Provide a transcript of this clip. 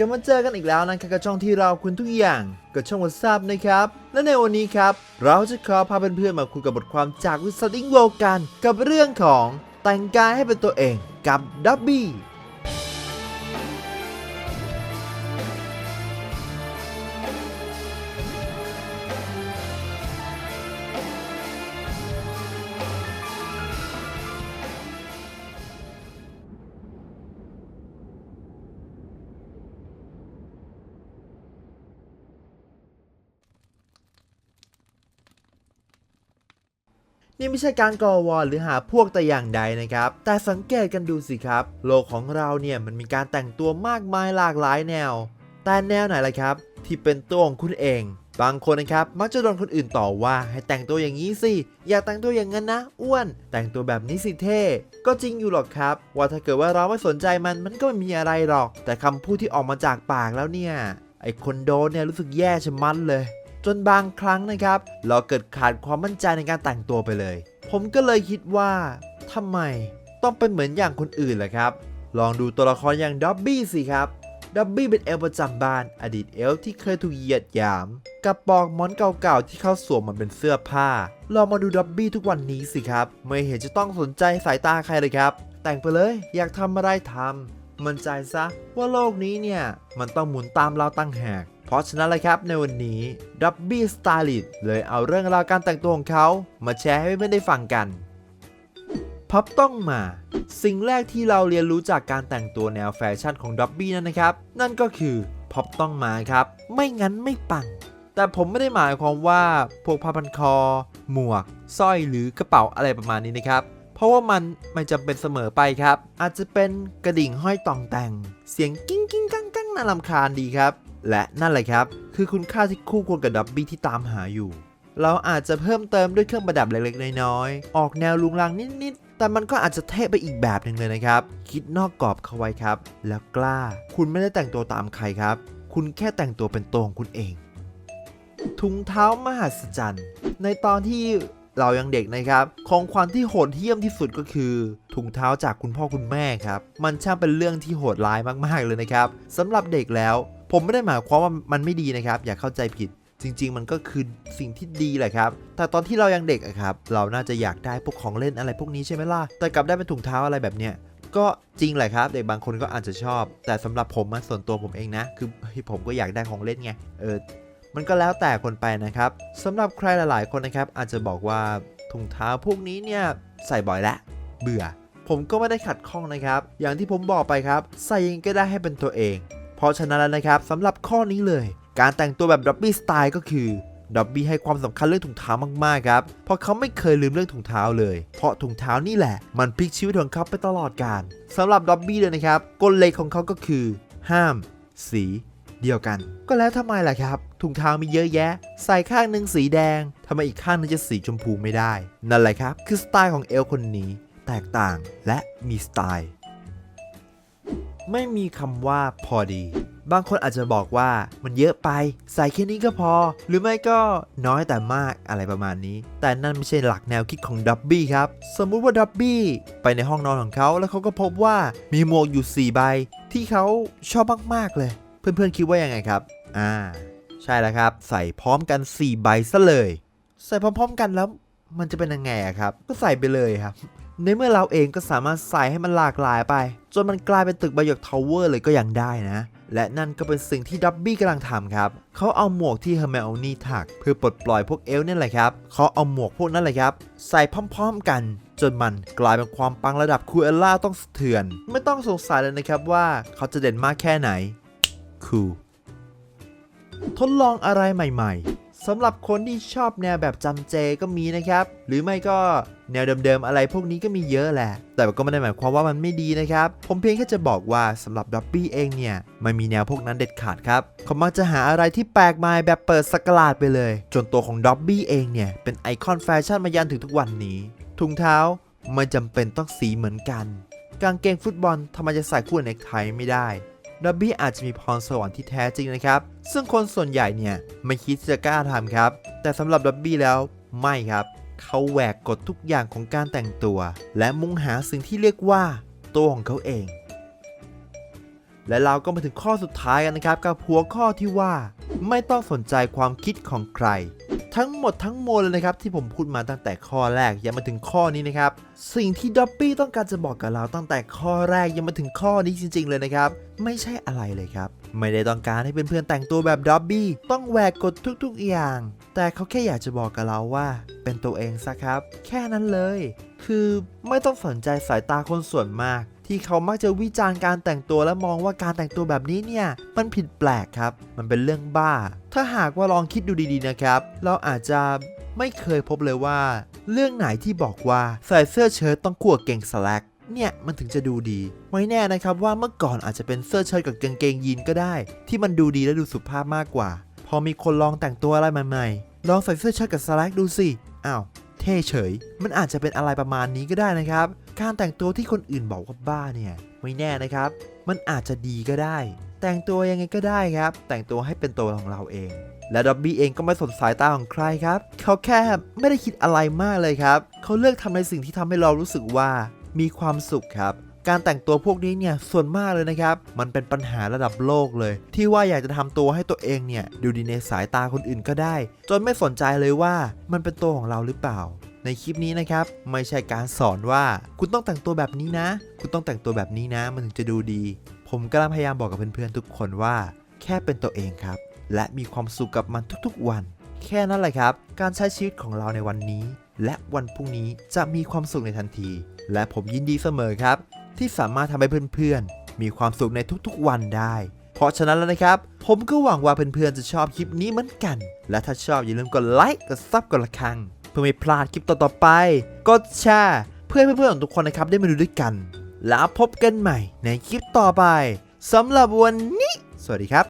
กลับมาเจอกันอีกแล้วนะครับกับช่องที่เราคุณทุกอย่างกับช่องวัทซับนะครับ และในวันนี้ครับ เราจะขอพาเพื่อนๆมาคุยกับบทความจากวิสติงโวกัน กับเรื่องของแต่งกายให้เป็นตัวเองกับดับบี้ นี่ไม่ใช่การก่อวอร์หรือหาพวกแต่อย่างใดนะครับ แต่สังเกตกันดูสิครับ โลกของเราเนี่ยมันมีการแต่งตัวมากมายหลากหลายแนว แต่แนวไหนล่ะครับ ที่เป็นตัวของคุณเอง บางคนนะครับมักจะโดนคนอื่นต่อว่าให้แต่งตัวอย่างนี้สิอย่าแต่งตัวอย่างนั้นนะอ้วน แต่งตัวแบบนี้สิเท่ ก็จริงอยู่หรอกครับ ว่าถ้าเกิดว่าเราไม่สนใจมันมันก็ไม่มีอะไรหรอก แต่คำพูดที่ออกมาจากปากแล้วเนี่ยไอคนโดนเนี่ยรู้สึกแย่ชะมัดเลย จนบางครั้งนะครับ เราเกิดขาดความมั่นใจในการแต่งตัวไปเลย ผมก็เลยคิดว่าทำไมต้องเป็นเหมือนอย่างคนอื่นล่ะครับ ลองดูตัวละครอย่างด็อบบี้สิครับด็อบบี้เป็นเอลประจำบ้าน อดีตเอลที่เคยถูกเหยียดหยาม กับปอกหมอนเก่าๆที่เขาสวมมันเป็นเสื้อผ้า ลองมาดูด็อบบี้ทุกวันนี้สิครับ ไม่เห็นจะต้องสนใจสายตาใครเลยครับ แต่งไปเลยอยากทำอะไรทำมั่นใจซะว่าโลกนี้เนี่ย มันต้องหมุนตามเราตั้งหาก เพราะฉะนั้นเลยครับในวันนี้ดับบี้สไตลิสเลยเอาเรื่องราวการแต่งตัวของเขา มาแชร์ให้เพื่อนๆได้ฟังกัน พับต้องมา สิ่งแรกที่เราเรียนรู้จากการแต่งตัวแนวแฟชั่นของดับบี้นั่นนะครับ นั่นก็คือพับต้องมาครับ ไม่งั้นไม่ปัง แต่ผมไม่ได้หมายความว่าพวกผ้าพันคอ หมวกสร้อยหรือกระเป๋าอะไรประมาณนี้นะครับเพราะว่ามันไม่จำเป็นเสมอไปครับ อาจจะเป็นกระดิ่งห้อยต่องแต่ง เสียงกิ้งกิ้งกังกังน่ารำคาญดีครับ และนั่นแหละครับ คือคุณค่าที่คู่ควรกับดับบี้ที่ตามหาอยู่ เราอาจจะเพิ่มเติมด้วยเครื่องประดับเล็กๆ น้อยๆ ออกแนวลุงลังนิดๆ แต่มันก็อาจจะเท่ไปอีกแบบหนึ่งเลยนะครับ คิดนอกกรอบเข้าไว้ครับ แล้วกล้า คุณไม่ได้แต่งตัวตามใครครับ คุณแค่แต่งตัวเป็นตัวของคุณเอง ถุงเท้ามหัศจรรย์ ในตอนที่เรายังเด็กนะครับ ของขวัญที่โหดเหี้ยมที่สุดก็คือ ถุงเท้าจากคุณพ่อคุณแม่ครับ มันช่างเป็นเรื่องที่โหดร้ายมากๆเลยนะครับสำหรับเด็กแล้ว ผมไม่ได้หมายความว่ามันไม่ดีนะครับ อย่าเข้าใจผิด จริง ๆ มันก็คือสิ่งที่ดีแหละครับ แต่ตอนที่เรายังเด็กอะครับ เราน่าจะอยากได้พวกของเล่นอะไรพวกนี้ใช่ไหมล่ะ แต่กลับได้เป็นถุงเท้าอะไรแบบเนี้ยก็จริงแหละครับ เด็กบางคนก็อาจจะชอบ แต่สำหรับผมส่วนตัวผมเองนะ คือผมก็อยากได้ของเล่นไงเออมันก็แล้วแต่คนไปนะครับสำหรับใครหลาย ๆ คนนะครับ อาจจะบอกว่าถุงเท้าพวกนี้เนี่ยใส่บ่อยแล้วเบื่อ ผมก็ไม่ได้ขัดข้องนะครับ อย่างที่ผมบอกไปครับ ใส่ยังก็ได้ให้เป็นตัวเอง เพราะฉะนั้นแล้วนะครับสำหรับข้อนี้เลย การแต่งตัวแบบด็อบบี้สไตล์ก็คือด็อบบี้ให้ความสำคัญเรื่องถุงเท้ามากๆครับ เพราะเขาไม่เคยลืมเรื่องถุงเท้าเลย เพราะถุงเท้านี่แหละ มันพลิกชีวิตของเขาไปตลอดกาลสำหรับด็อบบี้เลยนะครับกฎเล็กของเขาก็คือ ห้าม สี เดียวกัน ก็แล้วทำไมล่ะครับ ถุงเท้ามีเยอะแยะ ใส่ข้างหนึ่งสีแดงทำไมอีกข้างหนึงจะสีชมพูไม่ได้ นั่นแหละครับ คือสไตล์ของเอลคนนี้ แตกต่างและมีสไตล์ ไม่มีคำว่าพอดี บางคนอาจจะบอกว่ามันเยอะไป ใส่แค่นี้ก็พอ หรือไม่ก็น้อยแต่มากอะไรประมาณนี้ แต่นั่นไม่ใช่หลักแนวคิดของดับบี้ครับ สมมุติว่าดับบี้ไปในห้องนอนของเขาแล้วเขาก็พบว่ามีหมวกอยู่ 4 ใบ ที่เขาชอบมากๆเลย เพื่อนๆคิดว่ายังไงครับ อ่า ใช่แล้วครับ ใส่พร้อมกัน 4 ใบซะเลย ใส่พร้อมๆกันแล้วมันจะเป็นยังไงอะครับ ก็ใส่ไปเลยครับ ในเมื่อเราเองก็สามารถใส่ให้มันหลากหลายไป จนมันกลายเป็นตึกบายกทาวเวอร์เลยก็ยังได้นะ และนั่นก็เป็นสิ่งที่ดับบี้กำลังทำครับ เขาเอาหมวกที่เฮอร์เมโอนี่ถัก เพื่อปลดปล่อยพวกเอลนี่แหละครับ เขาเอาหมวกพวกนั้นเลยครับ ใส่พร้อมๆกัน จนมันกลายเป็นความปังระดับคูเอลล่าต้องสะเทือน ไม่ต้องสงสัยเลยนะครับว่าเขาจะเด่นมากแค่ไหนคูลทดลองอะไรใหม่ ๆ สำหรับคนที่ชอบแนวแบบจำเจก็มีนะครับ หรือไม่ก็แนวเดิมๆอะไรพวกนี้ก็มีเยอะแหละ แต่ก็ไม่ได้หมายความว่ามันไม่ดีนะครับ ผมเพียงแค่จะบอกว่าสำหรับด็อบบี้เองเนี่ยไม่มีแนวพวกนั้นเด็ดขาดครับ เขามักจะหาอะไรที่แปลกใหม่แบบเปิดสกราดไปเลย จนตัวของด็อบบี้เองเนี่ยเป็นไอคอนแฟชั่นมายันถึงทุกวันนี้ถุงเท้าไม่จำเป็นต้องสีเหมือนกัน กางเกงฟุตบอลทำไมจะใส่คู่กับเนไทไม่ได้ ดับบี้อาจจะมีพรสวรรค์ที่แท้จริงนะครับ ซึ่งคนส่วนใหญ่เนี่ยไม่คิดจะกล้าทำครับ แต่สำหรับดับบี้แล้วไม่ครับ เขาแหวกกฎทุกอย่างของการแต่งตัว และมุ่งหาสิ่งที่เรียกว่า ตัวของเขาเอง และเราก็มาถึงข้อสุดท้ายกันนะครับ กับหัวข้อที่ว่า ไม่ต้องสนใจความคิดของใคร ทั้งหมดทั้งมวลเลยนะครับที่ผมพูดมาตั้งแต่ข้อแรกยังมาถึงข้อนี้นะครับสิ่งที่ด็อบบี้ต้องการจะบอกกับเราตั้งแต่ข้อแรกยังมาถึงข้อนี้จริง ๆ เลยนะครับไม่ใช่อะไรเลยครับ ไม่ได้ต้องการให้เพื่อนๆแต่งตัวแบบด็อบบี้ต้องแหวกกฎทุกๆอย่าง แต่เขาแค่อยากจะบอกกับเราว่า เป็นตัวเองซะครับ แค่นั้นเลย คือไม่ต้องสนใจสายตาคนส่วนมาก ที่เขามักจะวิจารณ์การแต่งตัวและมองว่าการแต่งตัวแบบนี้เนี่ยมันผิดแปลกครับ มันเป็นเรื่องบ้า ถ้าหากว่าลองคิดดูดีๆนะครับ เราอาจจะไม่เคยพบเลยว่า เรื่องไหนที่บอกว่าใส่เสื้อเชิ้ตต้องคู่กับเกงสแลกเนี่ยมันถึงจะดูดี ไม่แน่นะครับว่าเมื่อก่อนอาจจะเป็นเสื้อเชิ้ตกับกางเกงยีนก็ได้ ที่มันดูดีและดูสุภาพมากกว่า พอมีคนลองแต่งตัวอะไรใหม่ๆลองใส่เสื้อเชิ้ตกับสแลกดูสิอ้าว เท่เฉย มันอาจจะเป็นอะไรประมาณนี้ก็ได้นะครับ การแต่งตัวที่คนอื่นบอกว่าบ้าเนี่ยไม่แน่นะครับ มันอาจจะดีก็ได้ แต่งตัวยังไงก็ได้ครับ แต่งตัวให้เป็นตัวของเราเอง และด็อบบี้เองก็ไม่สนสายตาของใครครับ เขาแค่ไม่ได้คิดอะไรมากเลยครับ เขาเลือกทำในสิ่งที่ทำให้เรารู้สึกว่ามีความสุขครับ การแต่งตัวพวกนี้เนี่ยส่วนมากเลยนะครับ มันเป็นปัญหาระดับโลกเลย ที่ว่าอยากจะทำตัวให้ตัวเองเนี่ยดูดีในสายตาคนอื่นก็ได้ จนไม่สนใจเลยว่ามันเป็นตัวของเราหรือเปล่า ในคลิปนี้นะครับ ไม่ใช่การสอนว่าคุณต้องแต่งตัวแบบนี้นะ คุณต้องแต่งตัวแบบนี้นะ มันถึงจะดูดี ผมกำลังพยายามบอกกับเพื่อนๆทุกคนว่า แค่เป็นตัวเองครับ และมีความสุขกับมันทุกๆวัน แค่นั้นแหละครับ การใช้ชีวิตของเราในวันนี้ และวันพรุ่งนี้จะมีความสุขในทันที และผมยินดีเสมอครับ ที่สามารถทำให้เพื่อนๆ มีความสุขในทุกๆวันได้ เพราะฉะนั้นแล้วนะครับ ผมก็หวังว่าเพื่อนๆ จะชอบคลิปนี้เหมือนกัน และถ้าชอบอย่าลืมกดไลค์ กดซับกดระฆัง เพื่อไม่พลาดคลิปต่อๆไป กดแชร์เพื่อให้เพื่อนๆของทุกคนนะครับได้มาดูด้วยกัน แล้วพบกันใหม่ในคลิปต่อไปสำหรับวันนี้ สวัสดีครับ